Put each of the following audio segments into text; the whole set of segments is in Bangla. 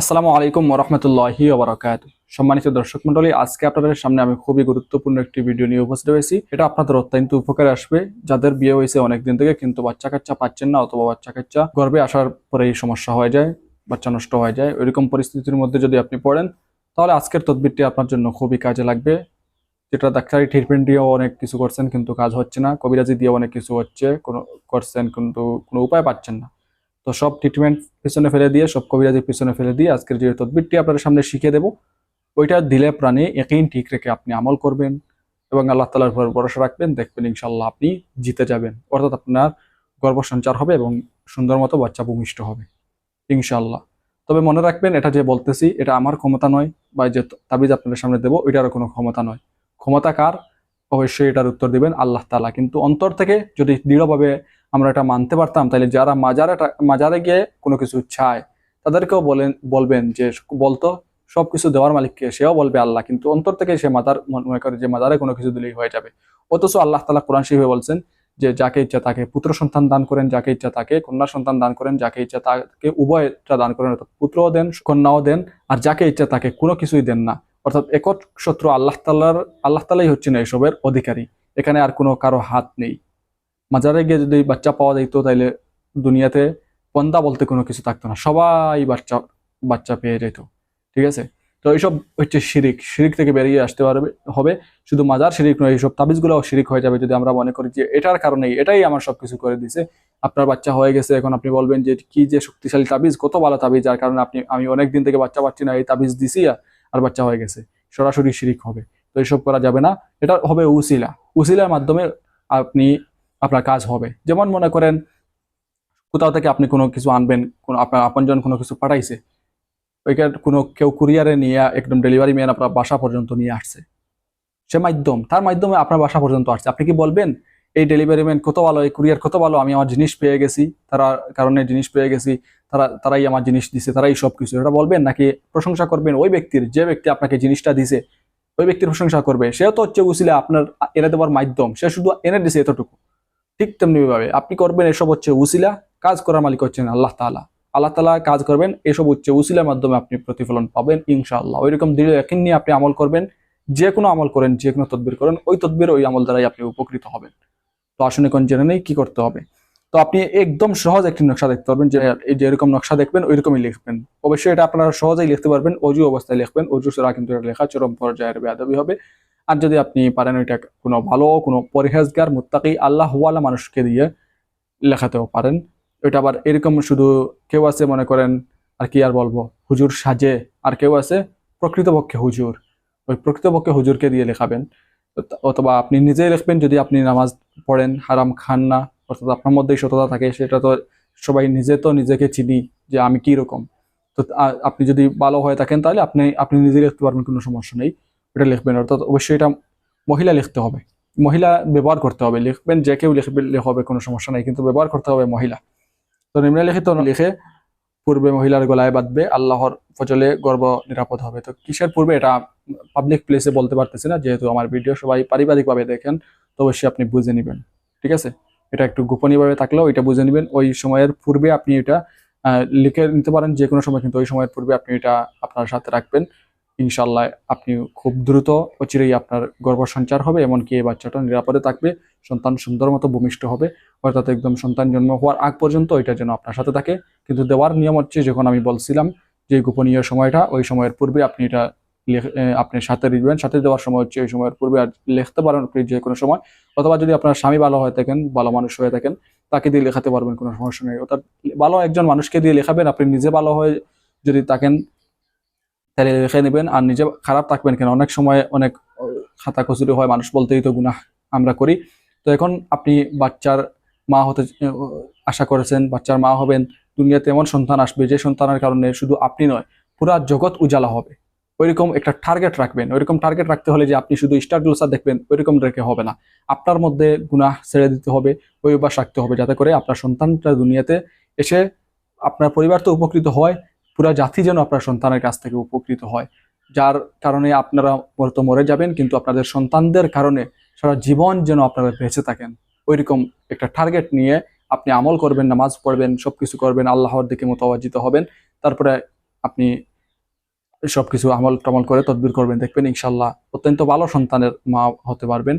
আসসালামু আলাইকুম ওরহমতুল্লাহি ওবরাকাত। সম্মানিত দর্শক মন্ডলী আজকে আপনাদের সামনে আমি খুবই গুরুত্বপূর্ণ একটি ভিডিও নিয়ে উপস্থিত হয়েছি। এটা আপনাদের অত্যন্ত উপকারে আসবে। যাদের বিয়ে হয়েছে অনেকদিন থেকে কিন্তু বাচ্চা কাচ্চা পাচ্ছেন না অথবা বাচ্চা কাচ্চা গর্বে আসার পরে এই সমস্যা হয়ে যায়, বাচ্চা নষ্ট হয়ে যায়। ওইরকম পরিস্থিতির মধ্যে যদি আপনি পড়েন, তাহলে আজকের তদবিরটি আপনার জন্য খুবই কাজে লাগবে। যেটা ডাক্তারি ট্রিটমেন্ট দিয়েও অনেক কিছু করছেন কিন্তু কাজ হচ্ছে না। কবিরাজি দিয়ে অনেক কিছু হচ্ছে, কোনো করছেন কিন্তু কোনো উপায় পাচ্ছেন না। তো সব ট্রিটমেন্ট পিছনে ফেলে দিয়ে, সব কবিরাজির পিছনে ফেলে দিয়ে আজকের যে তদবিরটি আপনাদের সামনে শিখিয়ে দেবো। ওইটা দিলে প্রাণে একই ঠিক রেখে আপনি আমল করবেন এবং আল্লাহ তালার উপর ভরসা রাখবেন, দেখবেন ইনশাল্লাহ আপনি জিতে যাবেন। অর্থাৎ আপনার গর্ভ সঞ্চার হবে এবং সুন্দর মতো বাচ্চা ভূমিষ্ঠ হবে ইনশাল্লাহ তবে মনে রাখবেন, এটা যে বলতেছি, এটা আমার ক্ষমতা নয় বা যে তাবিজ আপনাদের সামনে দেবো, ওইটারও কোনো ক্ষমতা নয়। ক্ষমতা কার? অবশ্যই এটার উত্তর দিবেন আল্লাহ তালা কিন্তু অন্তর থেকে যদি দৃঢ়ভাবে আমরা এটা মানতে পারতাম। তাহলে যারা মাজারে মাজারে গিয়ে কোনো কিছু চায়, তাদেরকেও বলেন, বলবেন যে, বলতো সব কিছু দেওয়ার মালিককে, সেও বলবে আল্লাহ। কিন্তু অন্তর থেকে সে মাদার মনে করে যে মাজারে কোনো কিছু দিলেই হয়ে যাবে। অথচ আল্লাহ তালা কোরআন শিবে বলছেন যে, যাকে ইচ্ছা তাকে পুত্র সন্তান দান করেন, যাকে ইচ্ছা তাকে কন্যা সন্তান দান করেন, যাকে ইচ্ছা তাকে উভয়টা দান করেন, অর্থাৎ পুত্রও দেন, কন্যাও দেন, আর যাকে ইচ্ছা তাকে কোনো কিছুই দেন না। অর্থাৎ একচ্ছত্র আল্লাহ তাল্লার আল্লাহ তালাই হচ্ছেন এসবের অধিকারী। এখানে আর কোনো কারও হাত নেই। মাজারে গিয়ে যদি বাচ্চা পাওয়া যেত তাহলে দুনিয়াতে পন্দা বলতে কোনো কিছু থাকতো না। সবাই বাচ্চা বাচ্চা পেয়ে যেত, ঠিক আছে? তো এইসব হচ্ছে শিরিক। শিরিক থেকে বেরিয়ে আসতে পারবে, হবে। শুধু মাজার শিরিক নয়, এইসব তাবিজগুলোও শিরিক হয়ে যাবে যদি আমরা মনে করি যে এটার কারণেই, এটাই আমার সব কিছু করে দিছে। আপনার বাচ্চা হয়ে গেছে, এখন আপনি বলবেন যে কি যে শক্তিশালী তাবিজ, কত ভালো তাবিজ, যার কারণে আপনি, আমি অনেক দিন থেকে বাচ্চা পাচ্ছি না, এই তাবিজ দিছি আর- আর বাচ্চা হয়ে গেছে। সরাসরি শিরিক হবে। তো এইসব করা যাবে না। এটা হবে উসিলা। উসিলার মাধ্যমে আপনি আপনার কাজ হবে। যেমন মনে করেন, কোথাও থেকে আপনি কোনো কিছু আনবেন, কোনো আপনার আপনজন কোনো কিছু পাঠাইছে, ওইখানে কোনো কেউ কুরিয়ারে নিয়ে একদম ডেলিভারি ম্যান আপনার বাসা পর্যন্ত নিয়ে আসছে। সে মাধ্যম, তার মাধ্যমে আপনার বাসা পর্যন্ত আসছে। আপনি কি বলবেন, এই ডেলিভারি ম্যান কত ভালো, এই কুরিয়ার কত ভালো, আমি আমার জিনিস পেয়ে গেছি, তারা কারণে জিনিস পেয়ে গেছি, তারা, তারাই আমার জিনিস দিছে, তারাই সব কিছু এটা বলবেন নাকি প্রশংসা করবেন ওই ব্যক্তির, যে ব্যক্তি আপনাকে জিনিসটা দিছে, ওই ব্যক্তির প্রশংসা করবে। সেও তো হচ্ছে উচিলে আপনার, এনে দেওয়ার মাধ্যম, সে শুধু এনে দিছে এতটুকু। ঠিক তেমনি ভাবে। আপনি করবেন এসব হচ্ছে উসিলা, কাজ করার মালিক হচ্ছেন আল্লাহ তাআলা। আল্লাহ তাআলা কাজ করবেন, এসব হচ্ছে উসিলার মাধ্যমে আপনি প্রতিফলন পাবেন ইনশাআল্লাহ। ওইরকম দৃঢ় একই নিয়ে আপনি আমল করবেন, যে কোনো আমল করেন, যে কোনো তদবির করেন, ওই তদবির, ওই আমল দ্বারাই আপনি উপকৃত হবেন। তো আসলে কোন জেনে নেই কি করতে হবে। তো আপনি একদম সহজ একটি নকশা দেখতে পারবেন যে এরকম নকশা দেখবেন, ওইরকমই লিখবেন। অবশ্যই এটা আপনারা সহজেই লিখতে পারবেন, অজু অবস্থায় লিখবেন, অজু ছাড়া কিন্তু এটা লেখা চরম পর্যায়ের বেয়াদবি হবে। আর যদি আপনি পারেন ওইটা কোনো ভালো, কোনো পরিহেজগার, মুত্তাকি আল্লাহ ওয়ালা মানুষকে দিয়ে লেখাতেও পারেন। ওইটা আবার এরকম শুধু কেউ আছে মনে করেন, আর কি আর বলব, হুজুর সাজে, আর কেউ আছে প্রকৃতপক্ষে হুজুর। ওই প্রকৃতপক্ষে হুজুরকে দিয়ে লেখাবেন। অথবা আপনি নিজেই লিখবেন, যদি আপনি নামাজ পড়েন, হারাম খান না, অর্থাৎ আপনার মধ্যেই সততা থাকে, সেটা তো সবাই নিজে তো নিজেকে চিনি যে আমি কি রকম তো আপনি যদি ভালো হয়ে থাকেন তাহলে আপনি আপনি নিজে লিখতে পারবেন, কোনো সমস্যা নেই। ওটা লিখবেন, অর্থাৎ অবশ্যই এটা মহিলা লিখতে হবে। মহিলা ব্যবহার করতে হবে। লিখবেন যে কেউ লিখবে হবে, কোনো সমস্যা নেই, কিন্তু ব্যবহার করতে হবে মহিলা। তো নিম্নলিখিত লিখে পূর্বে মহিলার গলায় বাঁধবে, আল্লাহর ফজলে গর্ব নিরাপদ হবে। তো কিসের পূর্বে? এটা পাবলিক প্লেসে বলতে পারতেছি না, যেহেতু আমার ভিডিও সবাই পারিবারিকভাবে দেখেন, তো অবশ্যই আপনি বুঝে নেবেন। ঠিক আছে? এটা একটু গোপনীয়ভাবে থাকলেও এটা বুঝে নেবেন। ওই সময়ের পূর্বে আপনি এটা লিখে নিতে পারেন যে কোনো সময়, কিন্তু ওই সময়ের পূর্বে আপনি এটা আপনার সাথে রাখবেন। ইনশাল্লাহ আপনি খুব দ্রুত অচিরেই আপনার গর্ভ সঞ্চার হবে, এমনকি এই বাচ্চাটা নিরাপদে থাকবে, সন্তান সুন্দর মতো ভূমিষ্ঠ হবে, অর্থাৎ একদম সন্তান জন্ম হওয়ার আগ পর্যন্ত ওইটা যেন আপনার সাথে থাকে। কিন্তু দেওয়ার নিয়ম হচ্ছে, যখন আমি বলছিলাম যে গোপনীয় সময়টা, ওই সময়ের পূর্বে আপনি এটা আপনি সাথে দিবেন সাথে দেওয়ার সময় হচ্ছে, ওই সময়ের পূর্বে আর লিখতে পারেন আপনি যে কোনো সময়। অথবা যদি আপনার স্বামী ভালো হয়ে থাকেন, ভালো মানুষ হয়ে থাকেন, তাকে দিয়ে লেখাতে পারবেন, কোনো সমস্যা নেই। অর্থাৎ ভালো একজন মানুষকে দিয়ে লেখাবেন, আপনি নিজে ভালো হয়ে যদি থাকেন তাহলে রেখে নেবেন আর নিজে খারাপ থাকবেন কেন? অনেক সময় অনেক খাতা কচুরি হয়, মানুষ বলতেই তো গুনাহ আমরা করি। তো এখন আপনি বাচ্চার মা হতে আশা করেছেন বাচ্চার মা হবেন, দুনিয়াতে এমন সন্তান আসবে যে সন্তানের কারণে শুধু আপনি নয়, পুরা জগৎ উজালা হবে। ওইরকম একটা টার্গেট রাখবেন, ওইরকম টার্গেট রাখতে হলে যে আপনি শুধু স্টার জলসা দেখবেন, ওইরকম রেখে হবে না। আপনার মধ্যে গুনাহ ছেড়ে দিতে হবে ওই অভ্যাস রাখতে হবে, যাতে করে আপনার সন্তানটা দুনিয়াতে এসে আপনার পরিবার তো উপকৃত হয় পুরা জাতি যেন আপনার সন্তানের কাছ থেকে উপকৃত হয়। যার কারণে আপনারা হয়তো মরে যাবেন, কিন্তু আপনাদের সন্তানদের কারণে সারা জীবন যেন আপনারা বেঁচে থাকেন। ওইরকম একটা টার্গেট নিয়ে আপনি আমল করবেন, নামাজ পড়বেন সব কিছু করবেন, আল্লাহর দিকে মোতাবাজিত হবেন। তারপরে আপনি সব কিছু আমল টমল করে তদবির করবেন, দেখবেন ইনশাল্লাহ অত্যন্ত ভালো সন্তানের মা হতে পারবেন।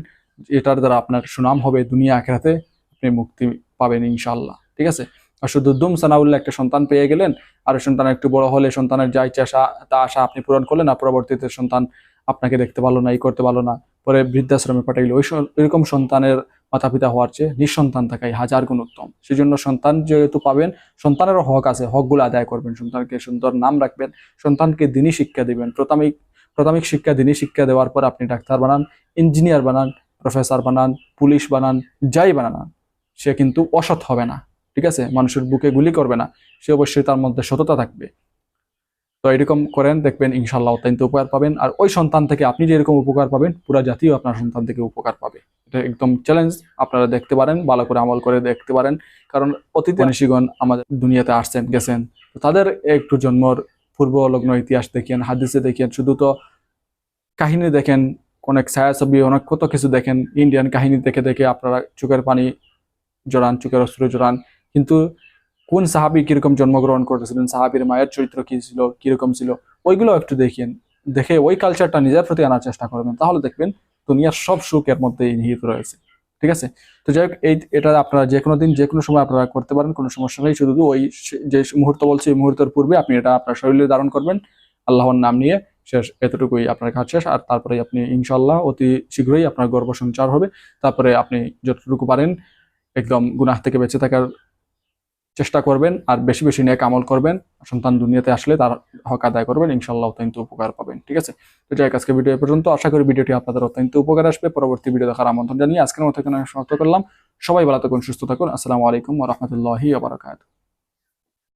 এটার দ্বারা আপনার সুনাম হবে, দুনিয়া, আখেরাতে আপনি মুক্তি পাবেন ইনশাল্লাহ ঠিক আছে? আর শুধু দুম সানাউল্লাহ একটা সন্তান পেয়ে গেলেন, আর সন্তান একটু বড় হলে সন্তানের যা ইচ্ছা আশা তা আশা আপনি পূরণ করলেন, আর পরবর্তীতে সন্তান আপনাকে দেখতে পারল না এই করতে পারল না। পরে বৃদ্ধাশ্রমে পাঠাইলে। ওই ওইরকম সন্তানের মাতা পিতা হওয়ার চেয়ে নিঃসন্তান থাকাই হাজার গুণ উত্তম। সেই জন্য সন্তান যেহেতু পাবেন, সন্তানেরও হক আছে, হকগুলো আদায় করবেন। সন্তানকে সুন্দর নাম রাখবেন, সন্তানকে দিনই শিক্ষা দিবেন। প্রাথমিক প্রাথমিক শিক্ষা, দিনই শিক্ষা দেওয়ার পর আপনি ডাক্তার বানান, ইঞ্জিনিয়ার বানান, প্রফেসর বানান, পুলিশ বানান, যাই বানান, সে কিন্তু অসৎ হবে না। ঠিক আছে? মানুষের বুকে গুলি করবে না। সে অবশ্যই তার মধ্যে সততা থাকবে। তো এরকম করেন, দেখবেন ইনশাল্লাহ অত্যন্ত উপকার পাবেন। আর ওই সন্তান থেকে আপনি যেরকম উপকার পাবেন, পুরো জাতীয় আপনার সন্তান থেকে উপকার পাবে। এটা একদম চ্যালেঞ্জ আপনারা দেখতে পারেন, ভালো করে আমল করে দেখতে পারেন। কারণ অতীত মনীষীগণ আমাদের দুনিয়াতে আসছেন, গেছেন। তো তাদের একটু জন্মর পূর্ব লগ্ন ইতিহাস দেখেন, হাদিসে দেখেন। শুধু তো কাহিনী দেখেন, অনেক ছায়াছবি, অনেক কত কিছু দেখেন। ইন্ডিয়ান কাহিনী দেখে দেখে আপনারা চোখের পানি জড়ান, চোখের অস্ত্র জড়ান। কিন্তু কোন সাহাবি কীরকম জন্মগ্রহণ করতেছিলেন সাহাবির মায়ের চরিত্র কি ছিল, কীরকম ছিল, ওইগুলো একটু দেখেন, দেখে ওই কালচারটা নিজের প্রতি আনার চেষ্টা করবেন, তাহলে দেখবেন দুনিয়ার সব সুখ এর মধ্যে নিহিত রয়েছে, ঠিক আছে? তো যাই হোক, এই, এটা আপনারা যে কোনো দিন, যে কোনো সময় আপনারা করতে পারেন, কোনো সমস্যা নেই, শুধু ওই যে মুহূর্ত বলছি, এই মুহূর্তের পূর্বে আপনি এটা আপনার শরীরে ধারণ করবেন, আল্লাহর নাম নিয়ে শেষ, এতটুকুই আপনার কাজ শেষ, আর তারপরে আপনি ইনশাল্লাহ অতি শীঘ্রই আপনার গর্ভ সঞ্চার হবে, তারপরে আপনি যতটুকু পারেন, একদম গুনাহ থেকে বেঁচে থাকার চেষ্টা করবেন আর বেশি বেশি নেক আমল করবেন। সন্তান দুনিয়াতে আসলে তার হক আদায় করবেন ইনশাল্লাহ অত্যন্ত উপকার পাবেন, ঠিক আছে? তো যাই আজকে ভিডিও পর্যন্ত। আশা করি ভিডিওটি আপনাদের অত্যন্ত উপকার আসবে। পরবর্তী ভিডিও দেখার আমন্ত্রণ জানিয়ে আজকের মতো এখানে সমাপ্ত করলাম। সবাই ভালো থাকুন, সুস্থ থাকুন। আসসালামু আলাইকুম রহমতুল্লাহি আবরাকাত